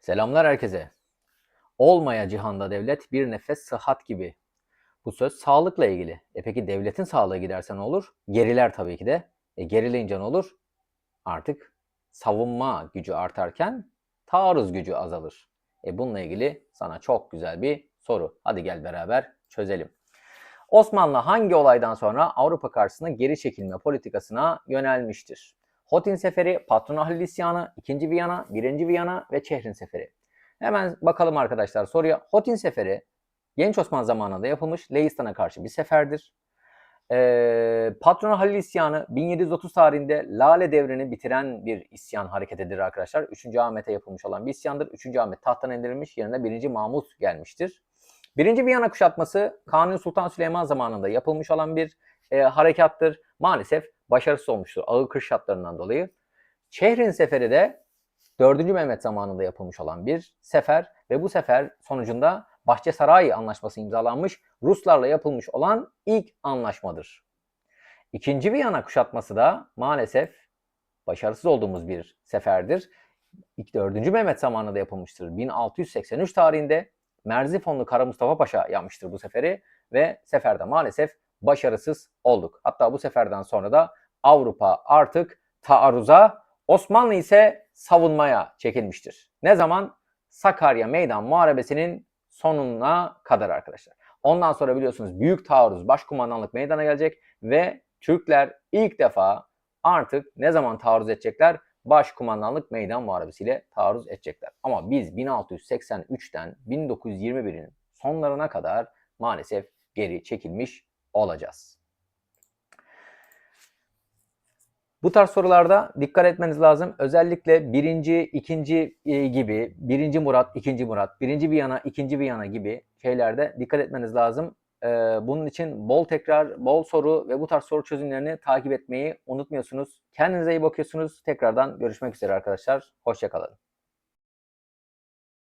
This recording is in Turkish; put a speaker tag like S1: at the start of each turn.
S1: Selamlar herkese. Olmaya cihanda devlet bir nefes sıhhat gibi. Bu söz sağlıkla ilgili. E peki devletin sağlığı giderse ne olur? Geriler tabii ki de. E gerileyince ne olur? Artık savunma gücü artarken taarruz gücü azalır. E bununla ilgili sana çok güzel bir soru. Hadi gel beraber çözelim. Osmanlı hangi olaydan sonra Avrupa karşısında geri çekilme politikasına yönelmiştir? Hotin Seferi, Patron Halil İsyanı, 2. Viyana, 1. Viyana ve Çehrin Seferi. Hemen bakalım arkadaşlar soruya. Hotin Seferi Genç Osman zamanında yapılmış Leistan'a karşı bir seferdir. Ee, Patron Halil İsyanı 1730 tarihinde Lale devrini bitiren bir isyan hareketidir arkadaşlar. 3. Ahmet'e yapılmış olan bir isyandır. 3. Ahmet tahttan indirilmiş, yerine 1. Mahmut gelmiştir. 1. Viyana kuşatması Kanuni Sultan Süleyman zamanında yapılmış olan bir e, harekattır. Maalesef başarısız olmuştur ağır kış şartlarından dolayı. Çehrin Seferi de 4. Mehmet zamanında yapılmış olan bir sefer ve bu sefer sonucunda Bahçesaray Anlaşması imzalanmış Ruslarla yapılmış olan ilk anlaşmadır. İkinci Viyana kuşatması da maalesef başarısız olduğumuz bir seferdir. 4. Mehmet zamanında yapılmıştır. 1683 tarihinde Merzifonlu Kara Mustafa Paşa yapmıştır bu seferi ve seferde maalesef başarısız olduk. Hatta bu seferden sonra da Avrupa artık taarruza, Osmanlı ise savunmaya çekilmiştir. Ne zaman? Sakarya Meydan Muharebesi'nin sonuna kadar arkadaşlar. Ondan sonra biliyorsunuz büyük taarruz, başkumandanlık meydana gelecek ve Türkler ilk defa artık ne zaman taarruz edecekler? Başkumandanlık meydan muharebesiyle taarruz edecekler. Ama biz 1683'ten 1921'in sonlarına kadar maalesef geri çekilmiş olacağız. Bu tarz sorularda dikkat etmeniz lazım. Özellikle birinci, ikinci e, gibi, birinci Murat, ikinci Murat, birinci Viyana, ikinci Viyana gibi şeylerde dikkat etmeniz lazım. Ee, bunun için bol tekrar, bol soru ve bu tarz soru çözümlerini takip etmeyi unutmuyorsunuz. Kendinize iyi bakıyorsunuz. Tekrardan görüşmek üzere arkadaşlar. Hoşçakalın.